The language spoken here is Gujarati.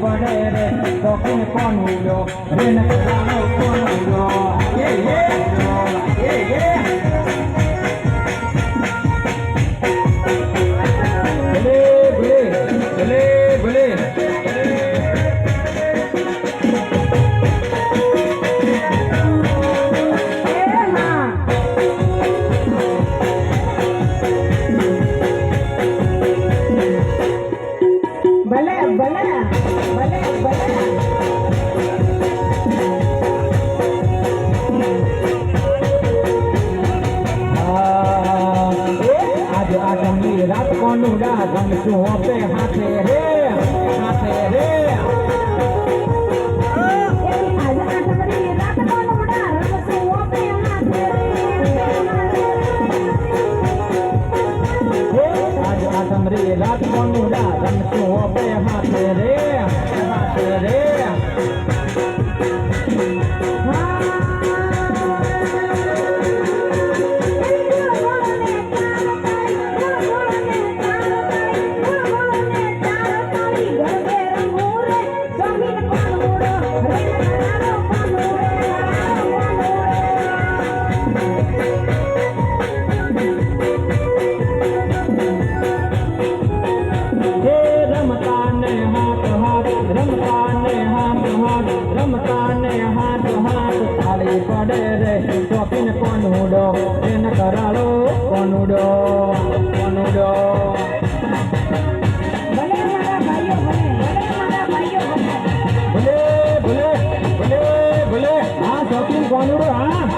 পড়ে রে তখন কোন হইল রে না શું આપે? હાથે રે હાથે રે રાત કોનુડા રમશું આપે? હાથે રે હાથે રે રમતાને હાથ હાથ ખાલી પડે રે. શોપિન કોનુડો એન કરાળો કોનુડો કોનુડો. ભલે ભલે ભલે ભલે. હા શોપિન કોનુડો હા.